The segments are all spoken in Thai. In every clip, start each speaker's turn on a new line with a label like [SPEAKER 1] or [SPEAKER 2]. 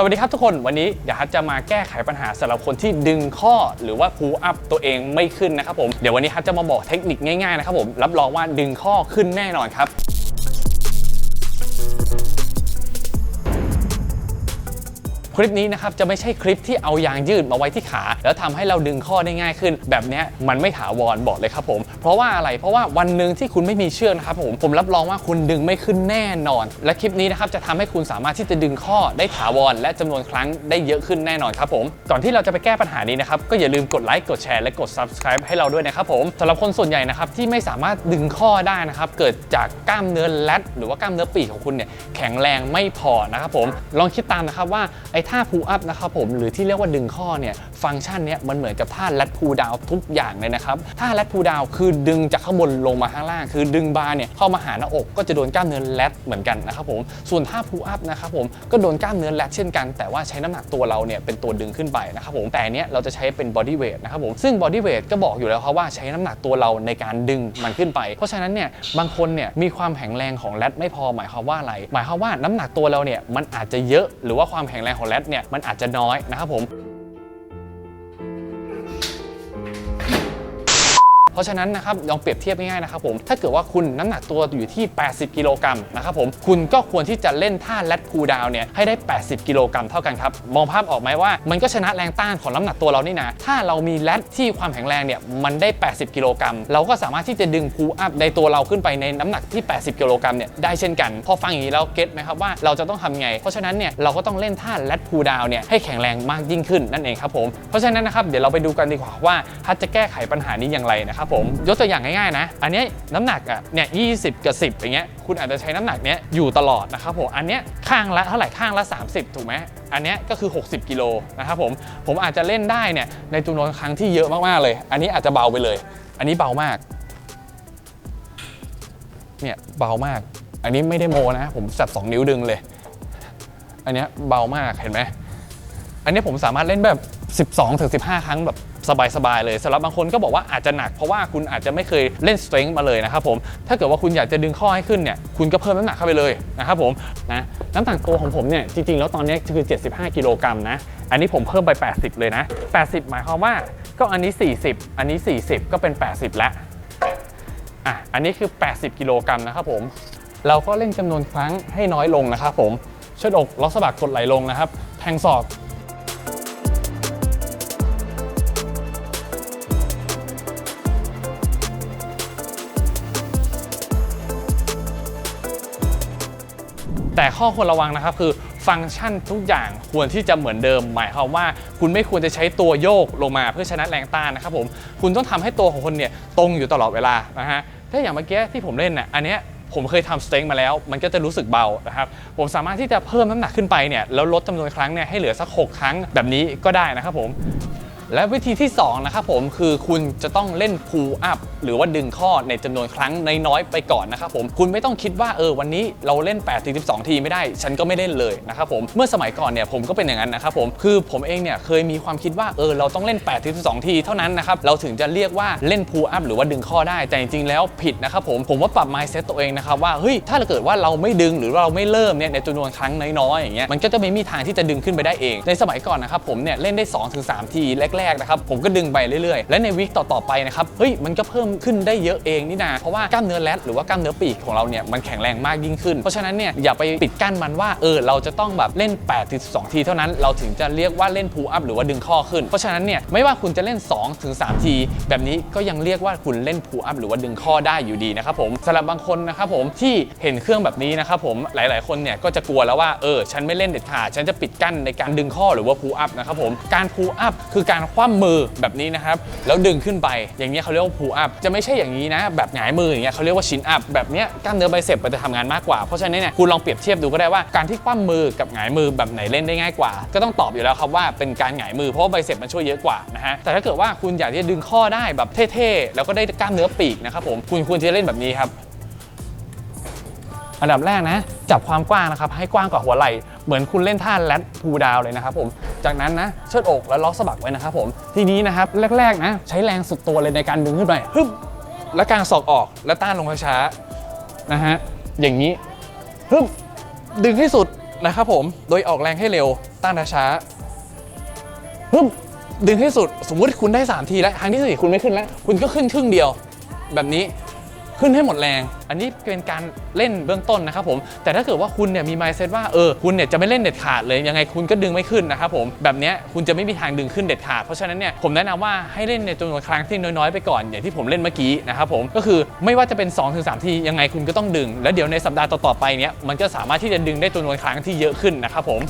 [SPEAKER 1] สวัสดีครับทุกคนวันนี้เดี๋ยวฮัทจะมาแก้ไขปัญหาสำหรับคนที่ดึงข้อหรือว่าพูอัพตัวเองไม่ขึ้นนะครับผมเดี๋ยววันนี้ฮัทจะมาบอกเทคนิคง่ายๆนะครับผมรับรองว่าดึงข้อขึ้นแน่นอนครับ ลิปนี้นะครับจะไม่ใช่คลิปที่เอายางยืดมาไว้ที่ขา แล้วทำให้เราดึงข้อได้ง่ายขึ้น แบบนี้มันไม่ถาวรบอกเลยครับผม เพราะว่าอะไรเพราะว่าวันหนึ่งที่คุณไม่มีเชือกนะครับผมผมรับรองว่าคุณดึงไม่ขึ้นแน่นอน และคลิปนี้นะครับจะทำให้คุณสามารถที่จะดึงข้อได้ถาวรและจำนวนครั้งได้เยอะขึ้นแน่นอนครับผมก่อนที่เราจะไปแก้ปัญหานี้นะครับก็อย่าลืมกดไลค์กดแชร์และกด subscribe ให้เราด้วยนะครับผมสำหรับคนส่วนใหญ่นะครับที่ไม่สามารถดึงข้อได้นะครับเกิดจากกล้ามเนื้อแรดหรือว่ากล้ามเนื้อปีกของคุณเนี่ยแข็งแรงไม่พอนะครับผมลองคิดตามนะครับว่าไอ้ท่า pull up นะครับผมหรือที่เรียกว่าดึงข้อเนี่ยฟังก์ชันเนี้ยมันเหมือนกับท่า lat pull down ทุกอย่างเลยนะครับท่า lat pull down คือดึงจากข้างบนลงมาข้างล่าง คือดึงบาร์เนี่ยเข้ามาหาหน้าอกก็จะโดนกล้ามเนื้อ lat เหมือนกันนะครับผมส่วนท่า pull up นะครับผมก็โดนกล้ามเนื้อ lat เช่นกัน แต่ว่าใช้น้ำหนักตัวเราเนี่ยเป็นตัวดึงขึ้นไปนะครับผมแต่เนี้ยเราจะใช้เป็น body weight นะครับผมซึ่ง body weight ก็บอกอยู่แล้วครับว่าใช้น้ำหนักตัวเราในการดึงมันขึ้นไป เพราะฉะนั้นเนี่ยบางคนเนี่ยมีความแข็งแรงของ lat ไม่พอหมายความว่าอะไร หมายความว่าน้ำหนักตัวเราเนี่ยมันอาจจะเยอะหรือว่าความแข็งแรงของและเนี่ยมันอาจจะน้อยนะครับผม ราะฉะนั้นนะครับลองเปรียบเทียบง่ายๆนะครับผมถ้าเกิดว่าคุณน้ำหนักตัวอยู่ที่ 80 กิโลกรัมนะครับผมคุณก็ควรที่จะเล่นท่าแรดพูดาวเนี่ยให้ได้ 80 กิโลกรัมเท่ากันครับมองภาพออกไหมว่า มันก็ชนะแรงต้านของน้ำหนักตัวเรานี่นะถ้าเรามีแรดที่ความแข็งแรงเนี่ยมันได้ 80 กิโลกรัมเราก็สามารถที่จะดึงพูอัพในตัวเราขึ้นไปในน้ำหนักที่ 80 กิโลกรัมเนี่ยได้เช่นกันพอฟังอย่างนี้แล้วเก็ตไหมครับว่าเราจะต้องทำไง เพราะฉะนั้นเนี่ยเราก็ต้องเล่นท่าแรดพูดาวเนี่ยให้แข็งแรงมากยิ่งขึ้นนั่นเองครับผมเพราะฉะนั้นนะครับเดี๋ยวเราไปดูกันดีกว่าว่าฮัทจะแก้ไขปัญหานี้อย่างไรนะครับผมยกตัวอย่างง่ายๆนะ อันนี้น้ำหนักอะเนี่ย20กับ 10 อย่างเงี้ยคุณอาจจะใช้น้ำหนักเนี้ยอยู่ตลอดนะครับผมอันเนี้ยข้างละเท่าไหร่ข้างละ 30 ถูกไหมอันเนี้ยก็คือ 60 กิโลนะครับผมผมอาจจะเล่นได้เนี่ยในจำนวนครั้งที่เยอะมากๆเลย อันนี้อาจจะเบาไปเลย อันนี้เบามากเนี่ยเบามาก อันนี้ไม่ได้โมนะผมจับ 2 นิ้วดึงเลย อันเนี้ยเบามากเห็นไหมอันนี้ผมสามารถเล่นแบบ 12ถึง15 ครั้งแบบ สบายๆเลยสำหรับบางคนก็บอกว่าอาจจะหนักเพราะว่าคุณอาจจะไม่เคยเล่นสเตร n งมาเลยนะครับผมถ้าเกิดว่าคุณอยากจะดึงข้อให้ขึ้นเนี่ยคุณก็เพิ่มน้ำหนักเข้าไปเลยนะครับผมนะน้ำหนักตัวของผมเนี่ยจริงๆแล้วตอนนี้คือ 75 กิโลกรัมนะอันนี้ผมเพิ่มไป 80 เลยนะ 80 หมายความว่าก็อันนี้ 40 อันนี้ 40 ก็เป็น 80 แล้วอะอันนี้คือ 80 กิโลกรัมนะครับผมเราก็เล่นจำนวนครั้งให้น้อยลงนะครับผมเชิดอกล็อกสะบักกดไหลลงนะครับ แทงศอก แต่ข้อควรระวังนะครับคือฟังก์ชันทุกอย่างควรที่จะเหมือนเดิม หมายความว่าคุณไม่ควรจะใช้ตัวโยกลงมาเพื่อชนะแรงต้านนะครับผมคุณต้องทำให้ตัวของคนเนี่ยตรงอยู่ตลอดเวลานะฮะถ้าอย่างเมื่อกี้ที่ผมเล่นเนี่ยอันเนี้ยผมเคยทำสเต็งมาแล้ว มันก็จะรู้สึกเบานะครับ ผมสามารถที่จะเพิ่มน้ำหนักขึ้นไปเนี่ยแล้วลดจำนวนครั้งเนี่ยให้เหลือสัก 6 ครั้งแบบนี้ก็ได้นะครับผม และวิธีที่2นะครับผมคือคุณจะต้องเล่น pull up หรือว่าดึงข้อในจำนวนครั้งน้อยๆไปก่อนนะครับผมคุณไม่ต้องคิดว่าเออวันนี้เราเล่น8ถึง12ทีไม่ได้ ฉันก็ไม่เล่นเลยนะครับผมเมื่อสมัยก่อนเนี่ยผมก็เป็นอย่างนั้นนะครับผมคือผมเองเนี่ยเคยมีความคิดว่าเออเราต้องเล่น8ถึง12ทีเท่านั้นนะครับเราถึงจะเรียกว่าเล่น pull up หรือว่าดึงข้อได้แต่จริงๆแล้วผิดนะครับผมผมว่าปรับ mindset ตัวเองนะครับว่าเฮ้ยถ้าเกิดว่าเราไม่ดึงหรือเราไม่เริ่มเนี่ยในจำนวนครั้งน้อยๆอย่างเงี้ยมันก็จะไม่มีทางที่จะดึงขึ้นไปได้เองในสมัยก่อนนะครับผมเนี่ยเล่นได้2-3ถึง3ทีแรกๆนะครับผมก็ดึงไปเรื่อยๆ และในวิกต่อๆไปนะครับเฮ้ยมันก็เพิ่มขึ้นได้เยอะเองนี่นาเพราะว่ากล้ามเนื้อแรดหรือว่ากล้ามเนื้อปีกของเราเนี่ยมันแข็งแรงมากยิ่งขึ้น เพราะฉะนั้นเนี่ยอย่าไปปิดกั้นมันว่าเออเราจะต้องแบบเล่น8ถึง12ทีเท่านั้นเราถึงจะเรียกว่าเล่น pull up หรือว่าดึงข้อขึ้น เพราะฉะนั้นเนี่ยไม่ว่าคุณจะเล่น2ถึง3ทีแบบนี้ก็ยังเรียกว่าคุณเล่น pull up หรือว่าดึงข้อได้อยู่ดีนะครับผมสำหรับบางคนนะครับผมที่เห็นเครื่องแบบนี้นะครับผมหลาย ๆคนเนี่ยก็จะกลัวแล้วว่าเออฉันไม่เล่นเด็ดขาดฉันจะปิดกั้นในการดึงข้อหรือว่า pull up นะครับผมการ pull up คือการคว่ำมือแบบนี้นะครับ แล้วดึงขึ้นไป อย่างนี้เขาเรียกว่า pull up จะไม่ใช่อย่างนี้นะ แบบหงายมืออย่างเงี้ยเขาเรียกว่า chin up แบบเนี้ยกล้ามเนื้อไบเซปมันจะทำงานมากกว่า เพราะฉะนั้นเนี่ยคุณลองเปรียบเทียบดูก็ได้ว่าการที่คว่ำมือกับหงายมือแบบไหนเล่นได้ง่ายกว่า ก็ต้องตอบอยู่แล้วครับว่าเป็นการหงายมือเพราะว่าไบเซปมันช่วยเยอะกว่านะฮะ แต่ถ้าเกิดว่าคุณอยากที่จะดึงข้อได้แบบเท่ๆ แล้วก็ได้กล้ามเนื้อปีกนะครับผม คุณควรจะเล่นแบบนี้ครับอันดับแรกนะ จับความกว้างนะครับ ให้กว้างกว่าหัวไหล่ เหมือนคุณเล่นท่าแรดพูดาวเลยนะครับผม จากนั้นนะเชิดอกแล้วล็อกสะบักไว้นะครับผมทีนี้นะครับแรกๆนะใช้แรงสุดตัวเลยในการดึงขึ้นไปฮึบแล้วกางศอกออกแล้วต้านลงช้าๆนะฮะอย่างนี้ฮึบดึงให้สุดนะครับผมโดยออกแรงให้เร็วตั้งช้าๆปุ๊บดึงให้สุดสมมุติคุณได้ 3 ทีแล้วครั้งที่สี่คุณไม่ขึ้นแล้ว คุณก็ขึ้นครึ่งเดียว แบบนี้ ขึ้นให้หมดแรง อันนี้เป็นการเล่นเบื้องต้นนะครับผม แต่ถ้าเกิดว่าคุณเนี่ยมี mindset ว่าเออคุณเนี่ยจะไม่เล่นเด็ดขาดเลยยังไงคุณก็ดึงไม่ขึ้นนะครับผมแบบนี้คุณจะไม่มีทางดึงขึ้นเด็ดขาด เพราะฉะนั้นเนี่ยผมแนะนำว่าให้เล่นในจำนวนครั้งที่น้อยๆไปก่อนอย่างที่ผมเล่นเมื่อกี้นะครับผมก็คือไม่ว่าจะเป็น2-3ทียังไงคุณก็ต้องดึง แล้วเดี๋ยวในสัปดาห์ต่อๆไปเนี้ยมันก็สามารถที่จะดึงได้จำนวนครั้งที่เยอะขึ้นนะครับผม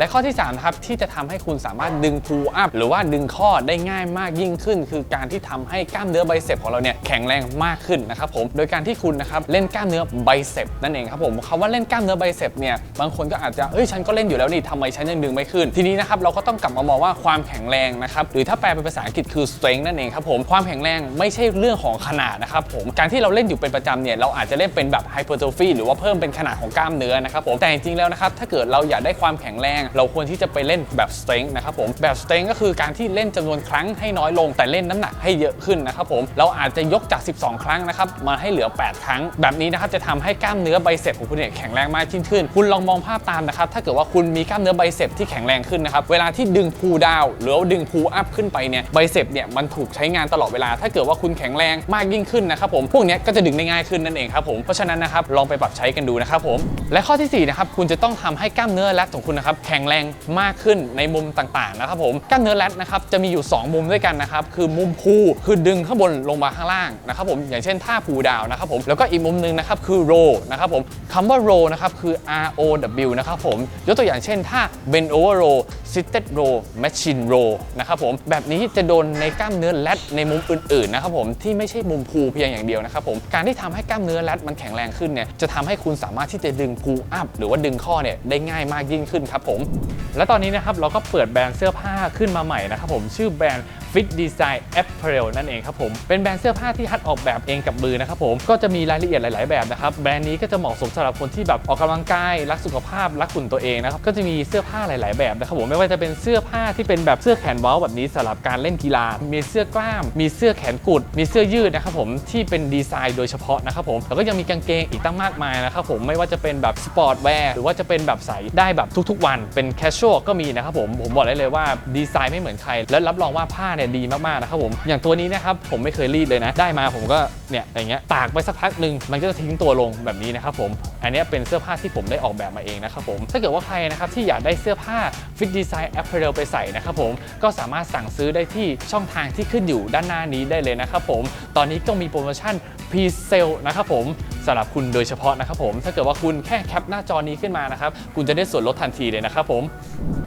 [SPEAKER 1] และข้อที่3นะครับที่จะทำให้คุณสามารถดึง pull up หรือว่าดึงข้อได้ง่ายมากยิ่งขึ้น คือการที่ทำให้กล้ามเนื้อไบเซปของเราเนี่ยแข็งแรงมากขึ้นนะครับผมโดยการที่คุณนะครับเล่นกล้ามเนื้อไบเซปนั่นเองครับผมคำว่าเล่นกล้ามเนื้อไบเซปเนี่ยบางคนก็อาจจะเอ้ยฉันก็เล่นอยู่แล้วนี่ทำไมฉันยังดึงไม่ขึ้น ทีนี้นะครับเราก็ต้องกลับมามองว่าความแข็งแรงนะครับหรือถ้าแปลเป็นภาษาอังกฤษคือ strength นั่นเองครับผมความแข็งแรงไม่ใช่เรื่องของขนาดนะครับผมการที่เราเล่นอยู่เป็นประจำเนี่ยเราอาจจะเล่นเป็นแบบ hypertrophy หรือว่าเพิ่มเป็นขนาดของกล้ามเนื้อนะครับผมแต่จริงๆแล้วนะครับถ้าเกิดเราอยากได้ความแข็งแรงเราควรที่จะไปเล่นแบบ strength นะครับผมแบบ strength ก็คือการที่เล่นจำนวนครั้งให้น้อยลง แต่เล่นน้ำหนักให้เยอะขึ้นนะครับผมเราอาจจะยกจาก 12 ครั้งนะครับมาให้เหลือ 8 ครั้ง แบบนี้นะครับจะทำให้กล้ามเนื้อไบเซปของคุณเนี่ยแข็งแรงมากยิ่งขึ้น คุณลองมองภาพตามนะครับถ้าเกิดว่าคุณมีกล้ามเนื้อไบเซปที่แข็งแรงขึ้นนะครับเวลาที่ดึงพูดาวหรือว่าดึงพูอัพขึ้นไปเนี่ยไบเซปเนี่ยมันถูกใช้งานตลอดเวลา ถ้าเกิดว่าคุณแข็งแรงมากยิ่งขึ้นนะครับผมพวกนี้ก็จะดึงได้ง่ายขึ้นนั่นเองครับผมเพราะฉะนั้นนะครับลองไปปรับใช้กันดูนะครับผมและข้อที่สี่นะครับคุณจะต้องทำให้กล้ามเนื้อแรดของคุณนะครับแข็งแรงมากขึ้นในมุมต่างๆนะครับผมกล้ามเนื้อแรดนะครับจะมีอยู่ 2 มุมด้วยกันนะครับคือมุมพูคือดึงข้างบนลงมาข้างล่างนะครับผมอย่างเช่นท่าพูดาวนะครับผมแล้วก็อีกมุมหนึงนะครับคือโรนะครับผมคำว่าโรนะครับคือ R O W นะครับผมยกตัวอย่างเช่นท่า bend over row seated row machine row นะครับผมแบบนี้จะโดนในกล้ามเนื้อแรดในมุมอื่นๆนะครับผมที่ไม่ใช่มุมพูเพียงอย่างเดียวนะครับผมการที่ทำให้กล้ามเนื้อแรดมันแข็งแรงขึ้นเนี่ยจะทำให้คุณสามารถที่จะดึงพูอัพหรือว่าดึงข้อเนี่ยได้ง่ายมากยิ่งขึ้นครับผมผมและตอนนี้นะครับเราก็เปิดแบรนด์เสื้อผ้าขึ้นมาใหม่นะครับผมชื่อแบรนด์ Fit Design Apparel นั่นเองครับผมเป็นแบรนด์เสื้อผ้าที่ฮัดออกแบบเองกับมือนะครับผมก็จะมีรายละเอียดหลาย ๆ แบบนะครับแบรนด์นี้ก็จะเหมาะสมสำหรับคนที่แบบออกกำลังกายรักสุขภาพรักหุ่นตัวเองนะครับก็จะมีเสื้อผ้าหลาย ๆ แบบนะครับผมไม่ว่าจะเป็นเสื้อผ้าที่เป็นแบบเสื้อแขนเว้าแบบนี้สำหรับการเล่นกีฬา มีเสื้อกล้าม มีเสื้อแขนกุด มีเสื้อยืดนะครับผมที่เป็นดีไซน์โดยเฉพาะนะครับผมแล้วก็ยังมีกางเกงอีกตั้งมากมายนะครับผมไม่ว่าจะเป็นแบบสปอร์ตแวร์หรือว่าจะเป็นแบบใส่ได้แบบทุก ๆ วันเป็นแคชชวลก็มีนะครับผม ผมบอกได้เลยว่าดีไซน์ไม่เหมือนใคร และรับรองว่าผ้าเนี่ยดีมากๆนะครับผม อย่างตัวนี้นะครับผมไม่เคยรีดเลยนะ ได้มาผมก็เนี่ยอย่างเงี้ยตากไปสักพักหนึ่งมันก็จะทิ้งตัวลงแบบนี้นะครับผม อันนี้เป็นเสื้อผ้าที่ผมได้ออกแบบมาเองนะครับผม ถ้าเกิดว่าใครนะครับที่อยากได้เสื้อผ้า Fit Design Apparel ไปใส่นะครับผม ก็สามารถสั่งซื้อได้ที่ช่องทางที่ขึ้นอยู่ด้านหน้านี้ได้เลยนะครับผม ตอนนี้ก็มีโปรโมชั่น p r e s a l e นะครับผมสำหรับคุณโดยเฉพาะนะครับผมถ้าเกิดว่าคุณแค่แคปหน้าจอนี้ขึ้นมานะครับคุณจะได้ส่วนลดทันทีเลยนะครับผม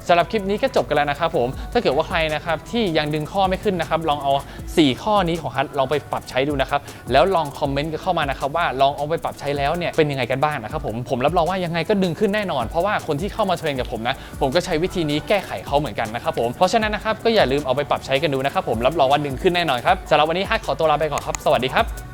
[SPEAKER 1] สำหรับคลิปนี้ก็จบกันแล้วนะครับผมถ้าเกิดว่าใครนะครับที่ยังดึงข้อไม่ขึ้นนะครับลองเอา 4 ข้อนี้ของฮัทลองไปปรับใช้ดูนะครับแล้วลองคอมเมนต์กันเข้ามานะครับว่าลองเอาไปปรับใช้แล้วเนี่ยเป็นยังไงกันบ้างนะครับผมผมรับรองว่ายังไงก็ดึงขึ้นแน่นอน เพราะว่าคนที่เข้ามาเทรนกับผมนะผมก็ใช้วิธีนี้แก้ไขเขาเหมือนกันนะครับผมเพราะฉะนั้นนะครับก็อย่าลืมเอาไปปรับใช้กันดูนะครับผมรับรองว่าดึงขึ้นแน่นอนครับสำหรับวันนี้ฮัทขอตัวลาไปก่อนครับ สวัสดีครับ